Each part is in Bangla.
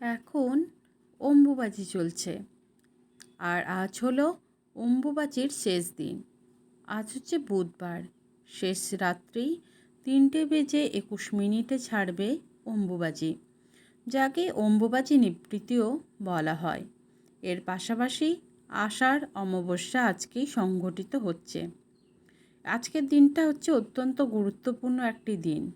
এখন অম্বুবাচী চলছে। আর আজ হলো অম্বুবাচীর শেষ দিন। আজ হচ্ছে বুধবার। শেষ রাত্রি তিনটে বেজে একুশ মিনিটে ছাড়বে অম্বুবাচী। যাকে অম্বুবাচী নিবৃত্তিও বলা হয়। এর পাশাপাশি আষাঢ় অমাবস্যা আজকেই সংঘটিত হচ্ছে। আজকের দিনটা হচ্ছে অত্যন্ত গুরুত্বপূর্ণ একটি দিন।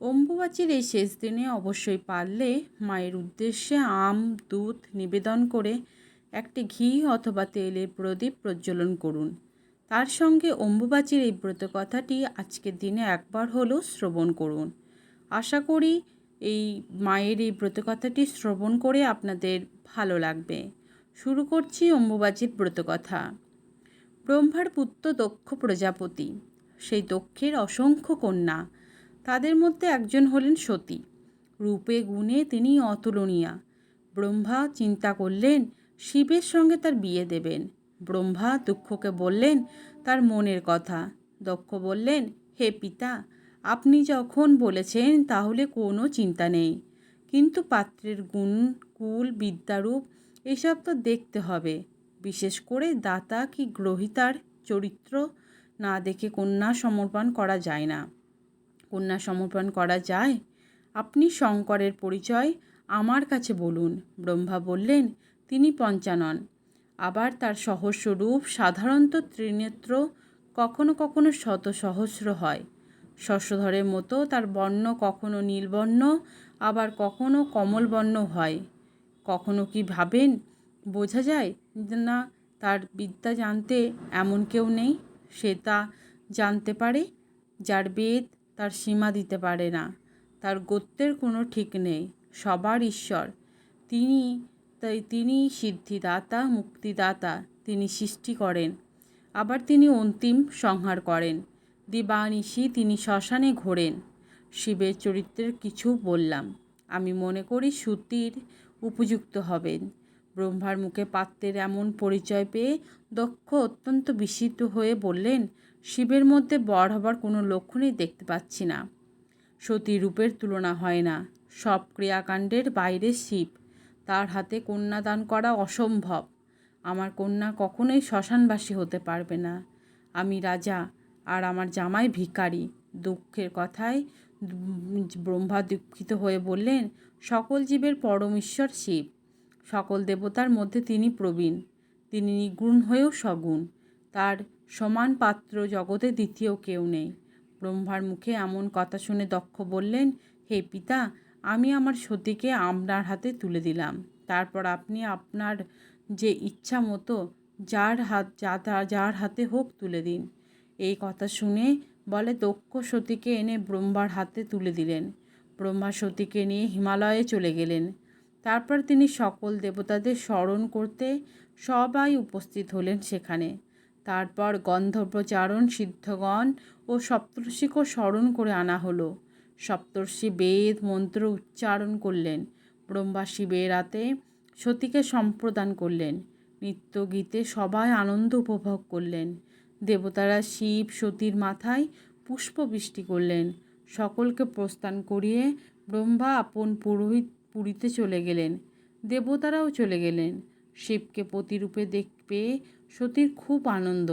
অম্বুবাচীর এই শেষ দিনে অবশ্যই পারলে মায়ের উদ্দেশ্যে আম, দুধ নিবেদন করে একটি ঘি অথবা তেলের প্রদীপ প্রজ্বলন করুন। তার সঙ্গে অম্বুবাচীর এই ব্রত কথাটি আজকের দিনে একবার হলেও শ্রবণ করুন। আশা করি এই মায়ের এই ব্রত কথাটি শ্রবণ করে আপনাদের ভালো লাগবে। শুরু করছি অম্বুবাচীর ব্রতকথা ব্রহ্মার পুত্র দক্ষ প্রজাপতি। সেই দক্ষের অসংখ্য কন্যা। তাদের মধ্যে একজন হলেন সতী। রূপে গুণে তিনি অতুলনীয়া। ব্রহ্মা চিন্তা করলেন, শিবের সঙ্গে তার বিয়ে দেবেন। ব্রহ্মা দুঃখকে বললেন, তার মনের কথা। দক্ষ বললেন, হে পিতা, আপনি যখন বলেছেন তাহলে কোনো চিন্তা নেই। কিন্তু পাত্রের গুণ, কুল, বিদ্যারূপ, এসব তো দেখতে হবে। বিশেষ করে দাতা কি গ্রহিতার চরিত্র? না দেখে কন্যা সমর্পণ করা যায় না। কন্যা সমর্পণ করা যায়? আপনি শঙ্করের পরিচয় আমার কাছে বলুন। ব্রহ্মা বললেন, তিনি পঞ্চানন আবার তার সহস্র রূপ সাধারণত ত্রিনেত্র কখনো কখনো শত সহস্র হয়। শস্যধরের মতো তার বর্ণ কখনো নীলবর্ণ, আবার কখনো কমলবর্ণ হয়। কখনো কি ভাবেন? বোঝা যায় না, তার বিদ্যা জানতে এমন কেউ নেই। সে তা জানতে পারে, যার বেদ তার সীমা দিতে পারে না। তার গোত্রের কোনো ঠিক নেই। সবার ঈশ্বর। তিনি তাই তিনি সিদ্ধিদাতা, মুক্তিদাতা তিনি সৃষ্টি করেন। আবার তিনি অন্তিম সংহার করেন। দিবানিশি তিনি শ্মশানে ঘোরেন। শিবের চরিত্রের কিছু বললাম। আমি মনে করি সুতির উপযুক্ত হবেন। ব্রহ্মার মুখে পাত্রের এমন পরিচয় পেয়ে দক্ষ অত্যন্ত বিস্মিত হয়ে বললেন শিবের মধ্যে বর হবার কোনো লক্ষণই দেখতে পাচ্ছি না। সতী রূপের তুলনা হয় না। সব ক্রিয়াকাণ্ডের বাইরে শিব। তার হাতে কন্যাদান করা অসম্ভব। আমার কন্যা কখনোই শ্মশানবাসী হতে পারবে না। আমি রাজা আর আমার জামাই ভিখারি। দুঃখের কথায় ব্রহ্মা দুঃখিত হয়ে বললেন, সকল জীবের পরমেশ্বর শিব। সকল দেবতার মধ্যে তিনি প্রবীণ। তিনি নিগুণ হয়েও সগুণ। তার সমান পাত্র জগতে দ্বিতীয় কেউ নেই। ব্রহ্মার মুখে এমন কথা শুনে দক্ষ বললেন, হে পিতা, আমি আমার সতীকে আপনার হাতে তুলে দিলাম। তারপর আপনি আপনার যে ইচ্ছা মতো যার হাত, যা যার হাতে হোক তুলে দিন। এই কথা শুনে বলে দক্ষ সতীকে এনে ব্রহ্মার হাতে তুলে দিলেন। ব্রহ্মা সতীকে নিয়ে হিমালয়ে চলে গেলেন। তারপর তিনি সকল দেবতাদের স্মরণ করতে সবাই উপস্থিত হলেন সেখানে। তারপর গন্ধর্বচারণ সিদ্ধগণ ও সপ্তর্ষিকেও স্মরণ করে আনা হলো। সপ্তর্ষি বেদ মন্ত্র উচ্চারণ করলেন। ব্রহ্মা শিবের রাতে সতীকে সম্প্রদান করলেন। নৃত্য গীতে সবাই আনন্দ উপভোগ করলেন। দেবতারা শিব সতীর মাথায় পুষ্পবৃষ্টি করলেন। সকলকে প্রস্থান করিয়ে ব্রহ্মা আপন পুরোহিত পুরীতে চলে গেলেন। দেবতারাও চলে গেলেন। শিবকে প্রতিরূপে দেখ, পেয়ে সতীর খুব আনন্দ।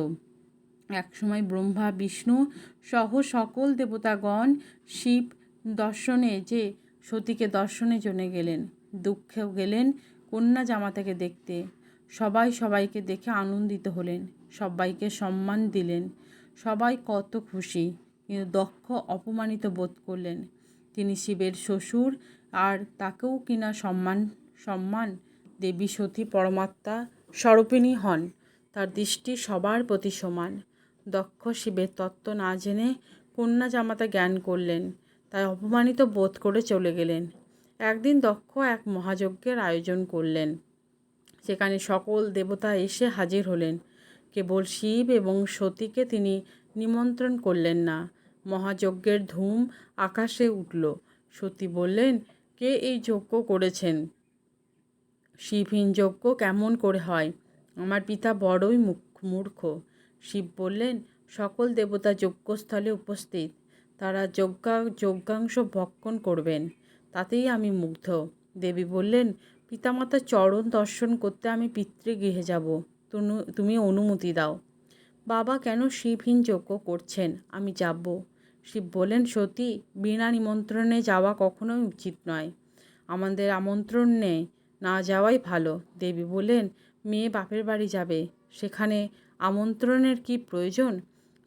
একসময় ব্রহ্মা, বিষ্ণু সহ সকল দেবতাগণ শিব দর্শনে যে, সতীকে দর্শনে জনে গেলেন দুঃখেও গেলেন কন্যা জামাতাকে দেখতে। সবাই সবাইকে দেখে আনন্দিত হলেন, সবাইকে সম্মান দিলেন, সবাই কত খুশি, কিন্তু দক্ষ অপমানিত বোধ করলেন। তিনি শিবের শ্বশুর, আর তাকেও কিনা সম্মান সম্মান দেবী সতী পরমাত্মা স্বরূপিণী হন। তার দৃষ্টি সবার প্রতি সমান। দক্ষ শিবের তত্ত্ব না জেনে কন্যা জামাতা জ্ঞান করলেন, তাই অপমানিত বোধ করে চলে গেলেন। একদিন দক্ষ এক মহাযজ্ঞের আয়োজন করলেন। সেখানে সকল দেবতা এসে হাজির হলেন। কেবল শিব এবং সতীকে তিনি নিমন্ত্রণ করলেন না। মহাযজ্ঞের ধূম আকাশে উঠল। সতী বললেন, কে এই যজ্ঞ করেছেন? শিবহীন যজ্ঞ কেমন করে হয়? আমার পিতা বড়ই মূর্খ। শিব বললেন, সকল দেবতা যজ্ঞস্থলে উপস্থিত। তারা যজ্ঞা, যজ্ঞাংশ ভক্ষণ করবেন, তাতেই আমি মুগ্ধ। দেবী বললেন, পিতামাতার চরণ দর্শন করতে আমি পিতৃগৃহে যাব। তুমি অনুমতি দাও। বাবা কেন শিবহীন যজ্ঞ করছেন? আমি যাব। শিব বললেন, সতী, বিনা নিমন্ত্রণে যাওয়া কখনোই উচিত নয়। আমাদের আমন্ত্রণ নেই না যাওয়াই ভালো। দেবী বললেন মেয়ে বাপের বাড়ি যাবে। সেখানে আমন্ত্রণের কি প্রয়োজন?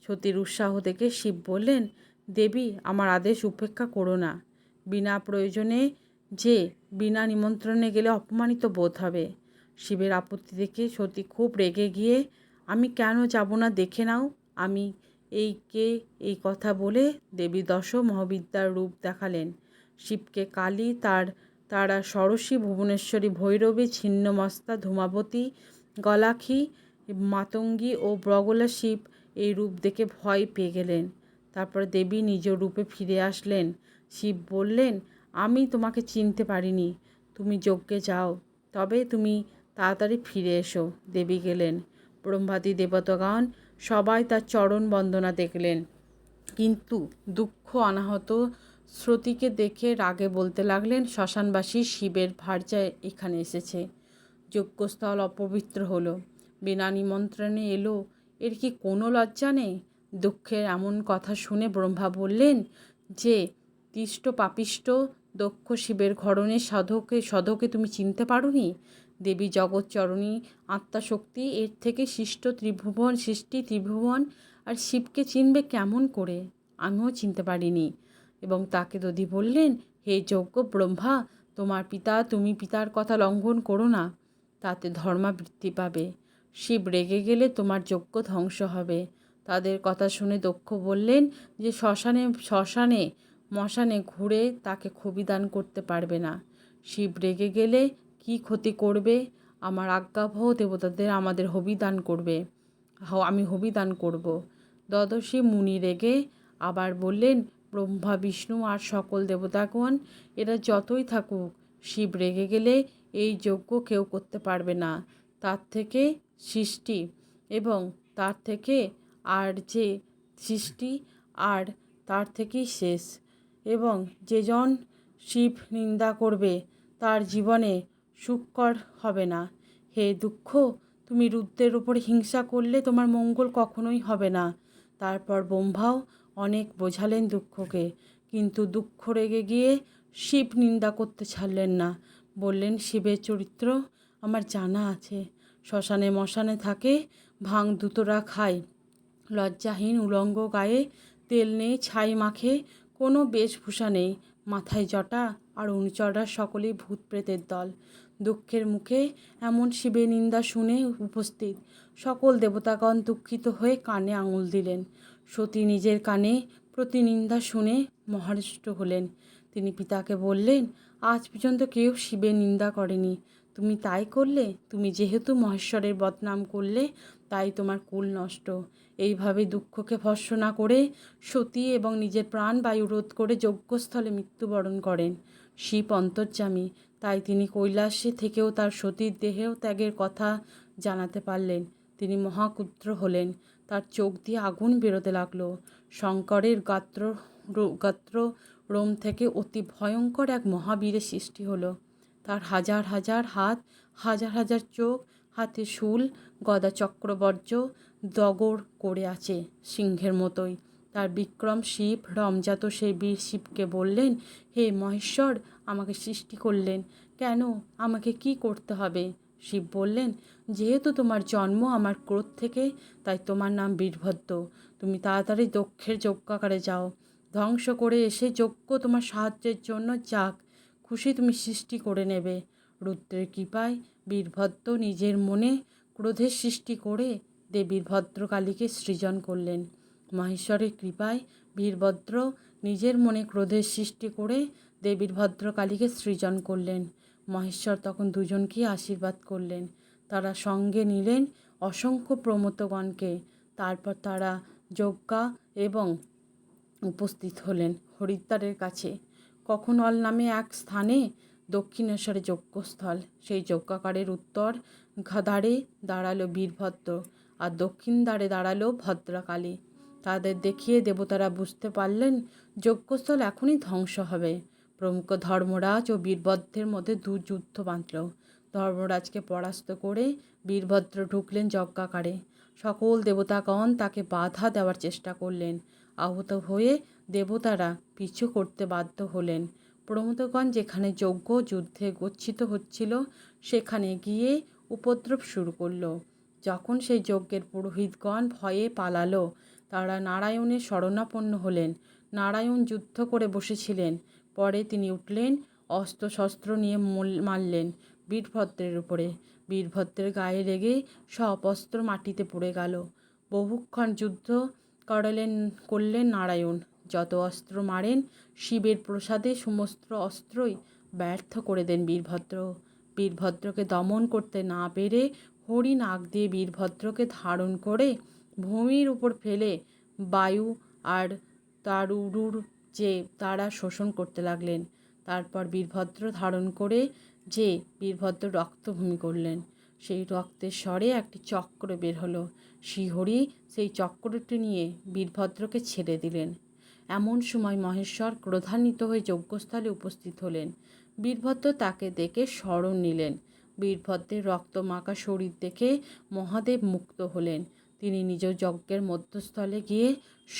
সতীর উৎসাহ দেখে শিব বললেন, দেবী, আমার আদেশ উপেক্ষা করো না। বিনা প্রয়োজনে যে, বিনা নিমন্ত্রণে গেলে অপমানিত বোধ হবে। শিবের আপত্তি দেখে সতী খুব রেগে গিয়ে, আমি কেন যাব না দেখে নাও। আমি এই কে এই কথা বলে দেবী দশ মহাবিদ্যার রূপ দেখালেন। শিবকে কালী তার তারা ষড়শী ভুবনেশ্বরী ভৈরবী, ছিন্নমস্তা, ধূমাবতী, গলাখী, মাতঙ্গী ও ব্রগলা শিব এই রূপ দেখে ভয় পেয়ে গেলেন। তারপর দেবী নিজ রূপে ফিরে আসলেন। শিব বললেন, আমি তোমাকে চিনতে পারিনি। তুমি যজ্ঞে যাও। তবে তুমি তাড়াতাড়ি ফিরে এসো। দেবী গেলেন। ব্রহ্মাদি দেবতাগণ সবাই তার চরণ বন্দনা দেখলেন। কিন্তু দুঃখ, অনাহত শ্রুতিকে দেখে রাগে বলতে লাগলেন, শ্মশানবাসী শিবের ভার্যায় এখানে এসেছে। যজ্ঞস্থল অপবিত্র হলো। বিনা নিমন্ত্রণে এলো। এর কি কোনো লজ্জা নেই? দুঃখের এমন কথা শুনে ব্রহ্মা বললেন, যে তিষ্ট পাপিষ্ট দক্ষ শিবের ঘরণে সাধকে, সধকে তুমি চিনতে পারোনি? দেবী জগৎচরণী, আত্মাশক্তি, এর থেকে সৃষ্ট ত্রিভুবন, সৃষ্টি ত্রিভুবন, আর শিবকে চিনবে কেমন করে? আমিও চিনতে পারিনি। এবং তাকে দধি বললেন, হে যজ্ঞ ব্রহ্মা, তোমার পিতা, তুমি পিতার কথা লঙ্ঘন করো না, তাতে ধর্মা বৃদ্ধি পাবে। শিব রেগে গেলে তোমার যজ্ঞ ধ্বংস হবে। তাদের কথা শুনে দক্ষ বললেন যে, শ্মশানে শ্মশানে, মশানে ঘুরে তাকে ক্ষবিদান করতে পারবে না। শিব রেগে গেলে কি ক্ষতি করবে? আমার আজ্ঞাবহ দেবতাদের আমাদের হবিদান করবে। আমি হবিদান করব। দ্বাদশী মুনি রেগে আবার বললেন ব্রহ্মা, বিষ্ণু আর সকল দেবতাগণ এরা যতই থাকুক, শিব রেগে গেলে এই যজ্ঞ কেউ করতে পারবে না। তার থেকে সৃষ্টি এবং তার থেকে আর যে সৃষ্টি আর তার থেকেই শেষ। এবং যেজন শিব নিন্দা করবে, তার জীবনে সুখকর হবে না। হে দুঃখ, তুমি রুদ্রের উপরে হিংসা করলে তোমার মঙ্গল কখনোই হবে না। তারপর ব্রহ্মাও অনেক বোঝালেন দুঃখকে, কিন্তু দুঃখ রেগে গিয়ে শিব নিন্দা করতে ছাড়লেন না। বললেন, শিবের চরিত্র আমার জানা আছে। শ্মশানে মশানে থাকে, ভাং দুতরা খায়। লজ্জাহীন উলঙ্গ গায়ে তেল নেই, ছাই মাখে, কোনো বেশভূষা নেই। মাথায় জটা আর অনুচররা সকলেই ভূত প্রেতের দল। দুঃখের মুখে এমন শিবের নিন্দা শুনে উপস্থিত সকল দেবতাগণ দুঃখিত হয়ে কানে আঙুল দিলেন। সতী নিজের কানে প্রতিনিন্দা শুনে মহারিষ্ট হলেন। তিনি পিতাকে বললেন, আজ পর্যন্ত কেউ শিবের নিন্দা করেনি। তুমি তাই করলে? তুমি যেহেতু মহেশ্বরের বদনাম করলে, তাই তোমার কুল নষ্ট। এইভাবে দুঃখকে ভর্সনা করে সতী এবং নিজের প্রাণবায়ু রোধ করে যজ্ঞস্থলে মৃত্যুবরণ করেন। শিব অন্তর্যামী। তাই তিনি কৈলাসে থেকেও তার সতীর দেহেও ত্যাগের কথা জানাতে পারলেন। তিনি মহাকুদ্র হলেন। তার চোখ দিয়ে আগুন বেরোতে লাগল। শঙ্করের গাত্র গাত্র রোম থেকে অতি ভয়ঙ্কর এক মহাবীরের সৃষ্টি হলো। তার হাজার হাজার হাত, হাজার হাজার চোখ, হাতে শুল, গদা চক্রবর্জ দগর করে আছে সিংহের মতোই। তার বিক্রম শিব রমজাত সেই বীর শিবকে বললেন, হে মহেশ্বর, আমাকে সৃষ্টি করলেন। কেন? আমাকে কি করতে হবে? শিব বললেন, যেহেতু তোমার জন্ম আমার ক্রোধ থেকে, তাই তোমার নাম বীরভদ্র। তুমি তাড়াতাড়ি দক্ষের যজ্ঞাকারে যাও। ধ্বংস করে এসে যজ্ঞ তোমার সাহায্যের জন্য যাক। খুশি তুমি সৃষ্টি করে নেবে। রুদ্রের কৃপায় বীরভদ্র নিজের মনে ক্রোধের সৃষ্টি করে দেবীর ভদ্রকালীকে সৃজন করলেন। মহেশ্বরের কৃপায় বীরভদ্র নিজের মনে ক্রোধের সৃষ্টি করে দেবীর ভদ্রকালীকে সৃজন করলেন। মহেশ্বর তখন দুজনকেই আশীর্বাদ করলেন। তারা সঙ্গে নিলেন অসংখ্য প্রমতগণকে তারপর তারা যজ্ঞা এবং উপস্থিত হলেন হরিদ্বারের কাছে। কখন অল নামে এক স্থানে দক্ষিণেশ্বরে যজ্ঞস্থল। সেই যজ্ঞাকারের উত্তর দ্বারে দাঁড়াল বীরভদ্র আর দক্ষিণ দ্বারে দাঁড়াল ভদ্রকালী। তাদের দেখিয়ে দেবতারা বুঝতে পারলেন, যজ্ঞস্থল এখনই ধ্বংস হবে। প্রমুখ ধর্মরাজ ও বীরভদ্রের মধ্যে দু যুদ্ধ বাঁধল। ধর্মরাজকে পরাস্ত করে বীরভদ্র ঢুকলেন যজ্ঞাকারে। সকল দেবতাগণ তাকে বাধা দেওয়ার চেষ্টা করলেন। আহত হয়ে দেবতারা পিছু করতে বাধ্য হলেন। প্রমোদগণ যেখানে যজ্ঞ যুদ্ধে গচ্ছিত হচ্ছিল, সেখানে গিয়ে উপদ্রব শুরু করল। যখন সেই যজ্ঞের পুরোহিতগণ ভয়ে পালালো, তারা নারায়ণের শরণাপন্ন হলেন। নারায়ণ যুদ্ধ করে বসেছিলেন। পরে তিনি উঠলেন অস্ত্র শস্ত্র নিয়ে মারলেন বীরভদ্রের উপরে। বীরভদ্রের গায়ে লেগে সব অস্ত্র মাটিতে পড়ে গেল। বহুক্ষণ যুদ্ধ করালেন, করলেন নারায়ণ। যত অস্ত্র মারেন, শিবের প্রসাদে সমস্ত অস্ত্রই ব্যর্থ করে দেন বীরভদ্র। বীরভদ্রকে দমন করতে না পেরে হরি নাক দিয়ে বীরভদ্রকে ধারণ করে ভূমির উপর ফেলে বায়ু আর তার উরুর যে তারা শোষণ করতে লাগলেন। তারপর বীরভদ্র ধারণ করে যে বীরভদ্র রক্তভূমি করলেন, সেই রক্তের স্বরে একটি চক্র বের হলো। শ্রীহরি সেই চক্রটি নিয়ে বীরভদ্রকে ছেড়ে দিলেন। এমন সময় মহেশ্বর ক্রোধান্বিত হয়ে যজ্ঞস্থলে উপস্থিত হলেন। বীরভদ্র তাকে দেখে স্মরণ নিলেন। বীরভদ্রের রক্তমাখা শরীর দেখে মহাদেব মুক্ত হলেন। তিনি নিজ যজ্ঞের মধ্যস্থলে গিয়ে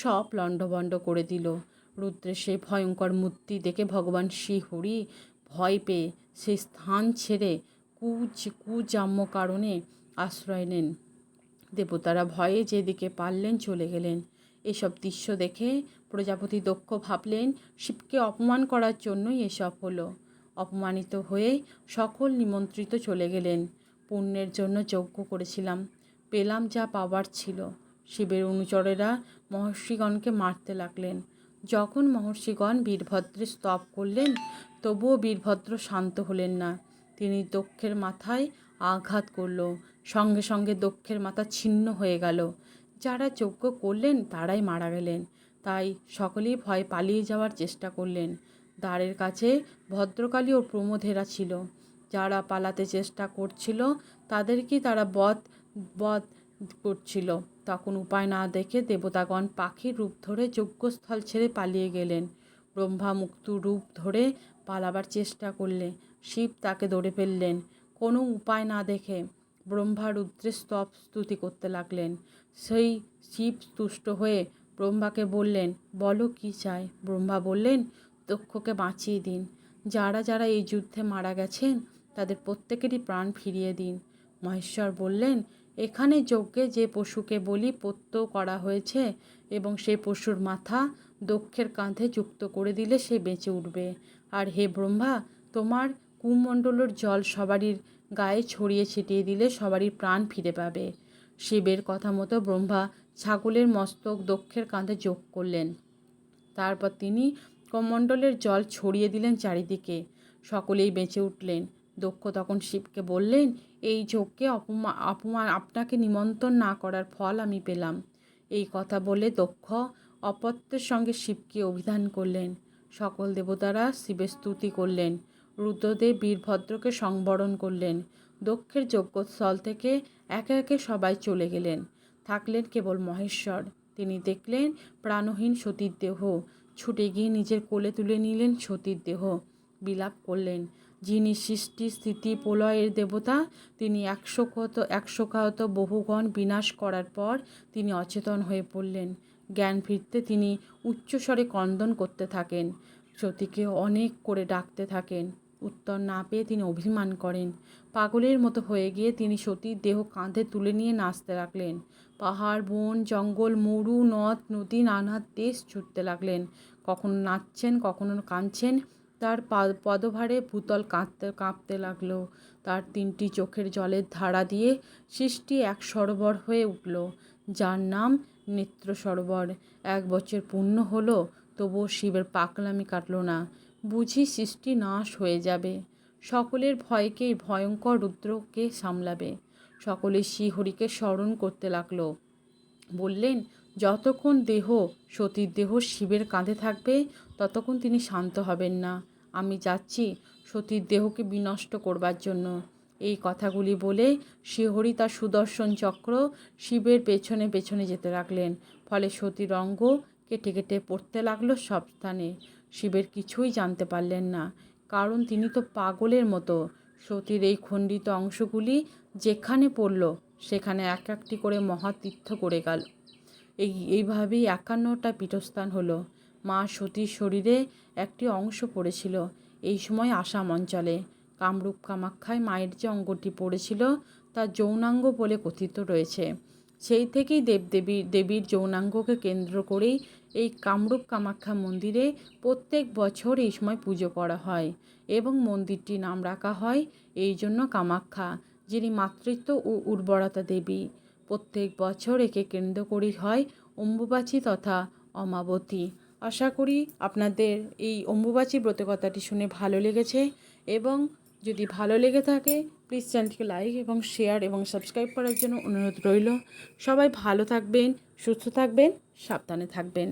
সব লণ্ডভণ্ড করে দিল। রুদ্রের সেই ভয়ঙ্কর মূর্তি দেখে ভগবান শ্রীহরি ভয় পেয়ে সেই স্থান ছেড়ে কুচ কুজাম্য কারণে আশ্রয় নেন। দেবতারা ভয়ে যেদিকে পারলেন চলে গেলেন। এসব দৃশ্য দেখে প্রজাপতি দক্ষ ভাবলেন, শিবকে অপমান করার জন্যই এসব হলো। অপমানিত হয়ে সকল নিমন্ত্রিত চলে গেলেন। পুণ্যের জন্য যজ্ঞ করেছিলাম। পেলাম যা পাওয়ার ছিল। শিবের অনুচরেরা মহর্ষিগণকে মারতে লাগলেন। যখন মহর্ষিগণ বীরভদ্রের স্তব করলেন, তবুও বীরভদ্র শান্ত হলেন না। তিনি দক্ষের মাথায় আঘাত করল। সঙ্গে সঙ্গে দক্ষের মাথা ছিন্ন হয়ে গেল। যারা যজ্ঞ করলেন, তারাই মারা গেলেন। তাই সকলেই ভয় পালিয়ে যাওয়ার চেষ্টা করলেন। দ্বারের কাছে ভদ্রকালী ও প্রমোধেরা ছিল। যারা পালাতে চেষ্টা করছিল তাদেরকে তারা বধ বধ করছিল। তখন উপায় না দেখে দেবতাগণ পাখির রূপ ধরে যজ্ঞস্থল ছেড়ে পালিয়ে গেলেন। ব্রহ্মা মুক্ত রূপ ধরে পালাবার চেষ্টা করলে, শিব তাকে ধরে ফেললেন। কোনো উপায় না দেখে ব্রহ্মা রুদ্রের স্তব স্তুতি করতে লাগলেন। সেই শিব তুষ্ট হয়ে ব্রহ্মাকে বললেন, বলো কি চাই? ব্রহ্মা বললেন দক্ষকে বাঁচিয়ে দিন। যারা যারা এই যুদ্ধে মারা গেছেন, তাদের প্রত্যেকেরই প্রাণ ফিরিয়ে দিন। মহেশ্বর বললেন এখানে যজ্ঞে যে পশুকে বলি পত্য করা হয়েছে এবং সেই পশুর মাথা দক্ষের কাঁধে যুক্ত করে দিলে সে বেঁচে উঠবে। আর হে ব্রহ্মা, তোমার কুমণ্ডলের জল সবারই গায়ে ছড়িয়ে ছিটিয়ে দিলে সবারই প্রাণ ফিরে পাবে। শিবের কথা মতো ব্রহ্মা ছাগলের মস্তক দক্ষের কাঁধে যোগ করলেন। তারপর তিনি কমণ্ডলের জল ছড়িয়ে দিলেন চারিদিকে। সকলেই বেঁচে উঠলেন। দক্ষ তখন শিবকে বললেন এই যজ্ঞে অপমা অপমান আপনাকে নিমন্ত্রণ না করার ফল আমি পেলাম। এই কথা বলে দক্ষ অপত্যের সঙ্গে শিবকে অভিধান করলেন। সকল দেবতারা শিবের স্তুতি করলেন। রুদ্রদেব বীরভদ্রকে সংবরণ করলেন। দক্ষের যজ্ঞস্থল থেকে একে একে সবাই চলে গেলেন। থাকলেন কেবল মহেশ্বর। তিনি দেখলেন প্রাণহীন সতীর দেহ। ছুটে গিয়ে নিজের কোলে তুলে নিলেন সতীর দেহ। বিলাপ করলেন। যিনি সৃষ্টি, স্থিতি, প্রলয়ের দেবতা, তিনি একশো কত একশো কাহত বহুগণ বিনাশ করার পর তিনি অচেতন হয়ে পড়লেন। জ্ঞান ফিরতে তিনি উচ্চস্বরে ক্রন্দন করতে থাকেন সতীকে অনেক করে ডাকতে থাকেন। উত্তর না পেয়ে তিনি অভিমান করেন। পাগলের মতো হয়ে গিয়ে তিনি সতীর দেহ কাঁধে তুলে নিয়ে নাচতে লাগলেন। পাহাড়, বন, জঙ্গল, মরু, নদ, নদী, নানা দেশ ছুটতে লাগলেন। কখনো নাচছেন, কখনো কাঁদছেন তার পদভারে ভূতল কাঁদতে, কাঁপতে লাগল। তার তিনটি চোখের জলের ধারা দিয়ে সৃষ্টি এক সরোবর হয়ে উঠল, যার নাম নেত্র সরোবর। এক বছর পূর্ণ হলো, তবুও শিবের পাকলামি কাটলো না। বুঝি সৃষ্টি নাশ হয়ে যাবে। সকলের ভয়কেই ভয়ঙ্কর রুদ্রকে সামলাবে। সকলে শ্রীহরিকে স্মরণ করতে লাগল। বললেন যতক্ষণ দেহ সতীর দেহ শিবের কাঁধে থাকবে, ততক্ষণ তিনি শান্ত হবেন না। আমি যাচ্ছি সতীর দেহকে বিনষ্ট করবার জন্য। এই কথাগুলি বলে শ্রীহরি তার সুদর্শন চক্র শিবের পেছনে পেছনে যেতে লাগলেন। ফলে সতীর অঙ্গ কেটে কেটে পড়তে লাগল সব স্থানে। শিবের কিছুই জানতে পারলেন না। কারণ তিনি তো পাগলের মতো। সতীর এই খণ্ডিত অংশগুলি যেখানে পড়ল, সেখানে এক একটি করে মহাতীর্থ করে গেল। এই, এইভাবেই একান্নটা পীঠস্থান হলো। মা সতীর শরীরে একটি অংশ পড়েছিল। এই সময় আসাম অঞ্চলে কামরূপ কামাখ্যায় মায়ের যে অঙ্গটি পড়েছিল, তা যৌনাঙ্গ বলে কথিত রয়েছে। সেই থেকেই দেবদেবীর দেবীর যৌনাঙ্গকে কেন্দ্র করেই এই কামরূপ কামাখ্যা মন্দিরে প্রত্যেক বছর এই সময় পুজো করা হয় এবং মন্দিরটির নাম রাখা হয়। এই জন্য কামাখ্যা, যিনি মাতৃত্ব ও উর্বরতা দেবী। প্রত্যেক বছর একে কেন্দ্র করেই হয় অম্বুবাচী তথা অমাবতী। আশা করি আপনাদের এই অম্বুবাচী ব্রতকথাটি শুনে ভালো লেগেছে এবং যদি ভালো লেগে থাকে প্লিজ চ্যানেলটিকে লাইক এবং শেয়ার এবং সাবস্ক্রাইব করার জন্য অনুরোধ রইল। সবাই ভালো থাকবেন, সুস্থ থাকবেন, সাবধানে থাকবেন।